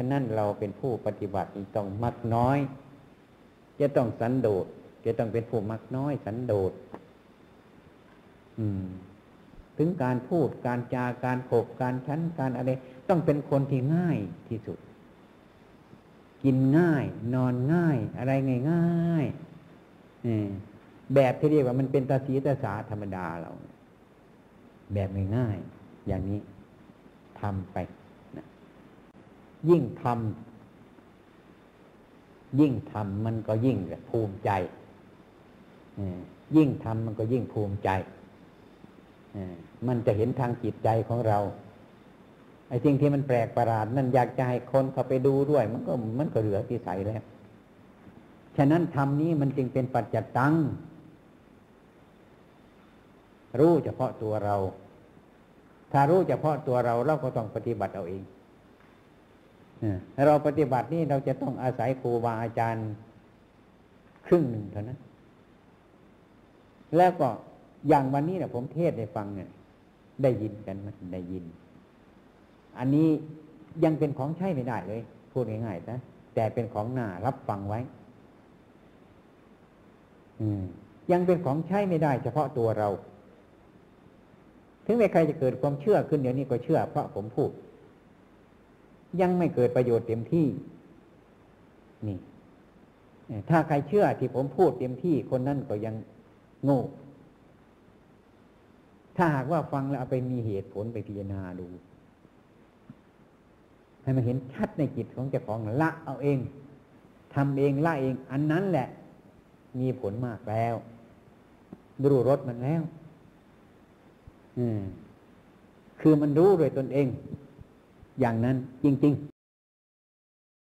ะนั้นเราเป็นผู้ปฏิบัติต้องมักน้อย จะต้องสันโดษจะต้องเป็นผู้มักน้อยสันโดษถึงการพูดการจาการขบการชั้นการอะไร ต้องเป็นคนที่ง่ายที่สุด กินง่าย นอนง่าย อะไรง่ายง่ายแบบที่เรียกว่ามันเป็นตาสีตาสาธรรมดาเรา แบบง่ายๆอย่างนี้ทำไป ยิ่งทำยิ่งทำมันก็ยิ่งภูมิใจยิ่งทำมันก็ยิ่งภูมิใจมันจะเห็นทางจิตใจของเราไอ้สิ่งที่มันแปลกประหลาดนั่นอยากจะให้คนเขาไปดูด้วย มันก็มันก็เหลือที่ใสแล้ว ฉะนั้นธรรมนี้มันจึงเป็นปัจจตัง รู้เฉพาะตัวเรา ถ้ารู้เฉพาะตัวเราเราก็ต้องปฏิบัติเอาเอง เราปฏิบัตินี่เราจะต้องอาศัยครูบาอาจารย์ครึ่งหนึ่งเท่านั้น แล้วก็อย่างวันนี้เนี่ยผมเทศได้ฟังเนี่ยได้ยินกันไหมได้ยิน อันนี้ยังเป็นของใช้ไม่ได้เลย พูดง่ายๆนะแต่เป็นของหน้ารับฟังไว้ อืม ยังเป็นของใช้ไม่ได้ เฉพาะตัวเรา ถึงแม้ใครจะเกิดความเชื่อขึ้นเดี๋ยวนี้ก็เชื่อเพราะผมพูด ยังไม่เกิดประโยชน์เต็มที่ นี่ ถ้าใครเชื่อที่ผมพูดเต็มที่คนนั้นก็ยังโง่ ถ้าหากว่าฟังแล้วเอาไปมีเหตุผลไปพิจารณาดู ให้มันเห็นชัดในจิตของเจ้าของละเอาเองทำเองละเอง อันนั้นแหละ มีผลมากแล้วรู้รสมันแล้ว อืม คือมันรู้โดยตนเอง อย่างนั้นจริง